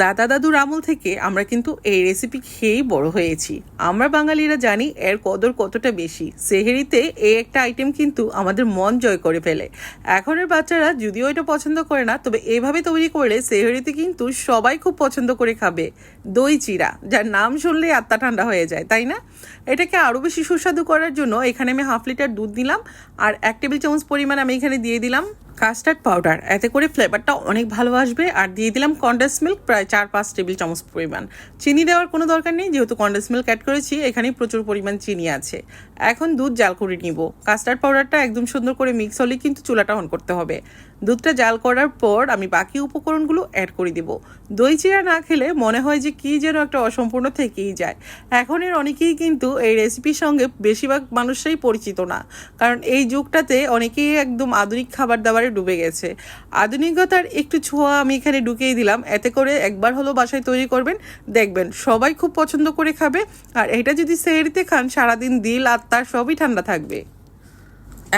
দাদা দাদুর আমল থেকে আমরা কিন্তু এই রেসিপি খেয়েই বড় হয়েছি। আমরা বাঙালিরা জানি এর কদর কতটা বেশি। সেহেরিতে এই একটা আইটেম কিন্তু আমাদের মন জয় করে ফেলে। এখনের বাচ্চারা যদিও এটা পছন্দ করে না, তবে এভাবে তৈরি করলে সেহেরিতে কিন্তু সবাই খুব পছন্দ করে খাবে। দই চিরা, যার নাম শুনলেই আত্মা ঠান্ডা হয়ে যায়, তাই না? এটাকে আরও বেশি সুস্বাদু করার জন্য এখানে আমি হাফ লিটার দুধ দিলাম, আর এক টেবিল চামচ পরিমাণ আমি এখানে দিয়ে দিলাম। কাস্টার্ড পাউডার এতে করে ফ্লেভারটা অনেক ভালো আসবে। আর দিয়ে দিলাম কন্ডেন্স মিল্ক প্রায় চার পাঁচ টেবিল চামচ পরিমাণ। চিনি দেওয়ার কোনো দরকার নেই, যেহেতু কন্ডেন্স মিল্ক অ্যাড করেছি এখানে প্রচুর পরিমাণ চিনি আছে। এখন দুধ জাল করে নিব। কাস্টার্ড পাউডারটা একদম সুন্দর করে মিক্স হলে কিন্তু চুলাটা অন করতে হবে। দুধটা জাল করার পর আমি বাকি উপকরণগুলো অ্যাড করে দিব। দই চিরা না খেলে মনে হয় যে কী যেন একটা অসম্পূর্ণ থেকেই যায়। এখন এর অনেকেই কিন্তু এই রেসিপির সঙ্গে বেশিরভাগ মানুষরাই পরিচিত না। কারণ এই যুগটাতে অনেকেই একদম আধুনিক খাবার দাবারে ডুবে গেছে। আধুনিকতার একটু ছোঁয়া আমি এখানে ঢুকিয়ে দিলাম। এতে করে একবার হলো বাসায় তৈরি করবেন। দেখবেন সবাই খুব পছন্দ করে খাবে। আর এটা যদি সেরিতে খান, সারাদিন দিল আত্মার সবই ঠান্ডা থাকবে।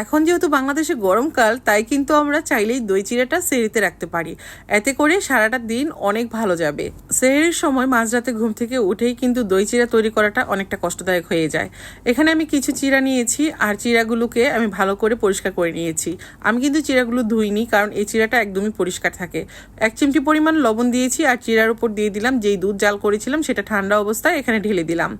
এখন যেহেতু বাংলাদেশে গরমকাল তাই কিন্তু আমরা চাইলেই দই চিড়াটা সেহরিতে রাখতে পারি। এতে করে সারাটা দিন অনেক ভালো যাবে। সেহরির সময় মাঝরাতে ঘুম থেকে উঠেই কিন্তু দই চিড়া তৈরি করাটা অনেকটা কষ্টদায়ক হয়ে যায়। এখানে আমি কিছু চিড়া নিয়েছি, আর চিড়াগুলোকে আমি ভালো করে পরিষ্কার করে নিয়েছি। আমি কিন্তু চিড়াগুলো ধুইনি, কারণ এই চিড়াটা একদমই পরিষ্কার থাকে। এক চিমটি পরিমাণ লবণ দিয়েছি, আর চিড়ার উপর দিয়ে দিলাম যেই দুধ জাল করেছিলাম, সেটা ঠান্ডা অবস্থায় এখানে ঢেলে দিলাম।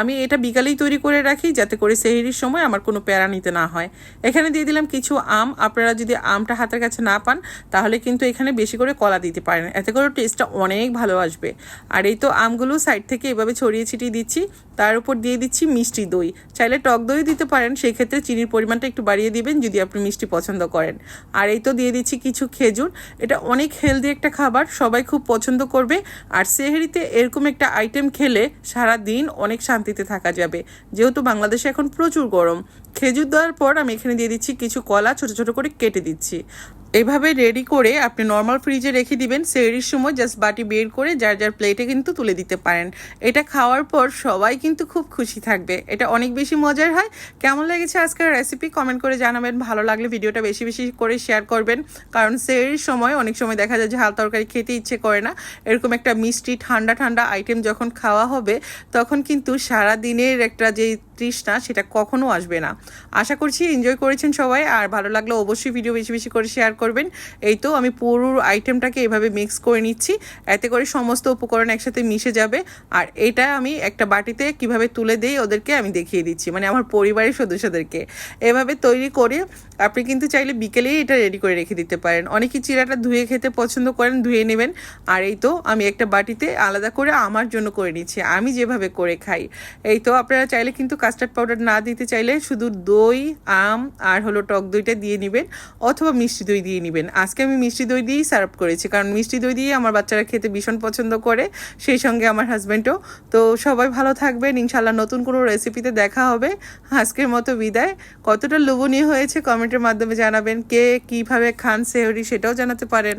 আমি এটা বিকালেই তৈরি করে রাখি, যাতে করে সেহরির সময় আমার কোনো প্যারা নিতে না হয়। এখানে দিয়ে দিলাম কিছু আম। আপনারা যদি আমটা হাতের কাছে না পান, তাহলে কিন্তু এখানে বেশি করে কলা দিতে পারেন। এতে করে টেস্টটা অনেক ভালো আসবে। আর এই তো আমগুলো সাইড থেকে এভাবে ছড়িয়ে ছিটিয়ে দিচ্ছি। তার উপর দিয়ে দিচ্ছি মিষ্টি দই। চাইলে টক দই দিতে পারেন সেই ক্ষেত্রে চিনির পরিমাণটা একটু বাড়িয়ে দিবেন যদি আপনি মিষ্টি পছন্দ করেন। আর এই তো দিয়ে দিচ্ছি কিছু খেজুর। এটা অনেক হেলদি একটা খাবার, সবাই খুব পছন্দ করবে। আর সেহেরিতে এরকম একটা আইটেম খেলে সারা দিন অনেক শান্তিতে থাকা যাবে। যেহেতু বাংলাদেশে এখন প্রচুর গরম। খেজুর দেওয়ার পর আমি এখানে দিয়ে দিচ্ছি কিছু কলা ছোট ছোট করে কেটে দিচ্ছি। এভাবে রেডি করে আপনি নর্মাল ফ্রিজে রেখে দিবেন। সেরির সময় জাস্ট বাটি বের করে যার যার প্লেটে কিন্তু তুলে দিতে পারেন। এটা খাওয়ার পর সবাই কিন্তু খুব খুশি থাকবে। এটা অনেক বেশি মজার হয়। কেমন লেগেছে আজকের রেসিপি কমেন্ট করে জানাবেন। ভালো লাগলে ভিডিওটা বেশি বেশি করে শেয়ার করবেন। কারণ সেরির সময় অনেক সময় দেখা যায় ঝাল তরকারি খেতে ইচ্ছে করে না। এরকম একটা মিষ্টি, ঠান্ডা ঠান্ডা আইটেম যখন খাওয়া হবে, তখন কিন্তু সারা দিনের একটা যে তৃষ্ণা, সেটা কখনো আসবে না। আশা করছি এনজয় করেছেন সবাই। আর ভালো লাগলে অবশ্যই ভিডিও বেশি বেশি করে শেয়ার করবেন। এই তো আমি পুরো আইটেমটাকে এভাবে মিক্স করে নিচ্ছি। এতে করে সমস্ত উপকরণ একসাথে মিশে যাবে। আর এটা আমি একটা বাটিতে কীভাবে তুলে দেই ওদেরকে আমি দেখিয়ে দিচ্ছি মানে আমার পরিবারের সদস্যদেরকে। এভাবে তৈরি করে আপনি কিন্তু চাইলে বিকেলেই এটা রেডি করে রেখে দিতে পারেন। অনেকেই চিরাটা ধুয়ে খেতে পছন্দ করেন, ধুয়ে নেবেন। আর এই তো আমি একটা বাটিতে আলাদা করে আমার জন্য করে নিচ্ছি, আমি যেভাবে করে খাই। এই তো আপনারা চাইলে কিন্তু কাস্টার্ড পাউডার না দিতে চাইলে শুধু দই, আম আর হলো টক দইটা দিয়ে নেবেন, অথবা মিষ্টি দই দিয়ে নেবেন। আজকে আমি মিষ্টি দই দিয়েই সার্ভ করেছি, কারণ মিষ্টি দই দিয়ে আমার বাচ্চারা খেতে ভীষণ পছন্দ করে, সেই সঙ্গে আমার হাজব্যান্ডও তো সবাই ভালো থাকবেন ইনশাল্লাহ নতুন কোনো রেসিপিতে দেখা হবে। আজকের মতো বিদায়। কতটা লোভনীয় হয়েছে কমেন্টের মাধ্যমে জানাবেন, কে কীভাবে খান সেহরি সেটাও জানাতে পারেন।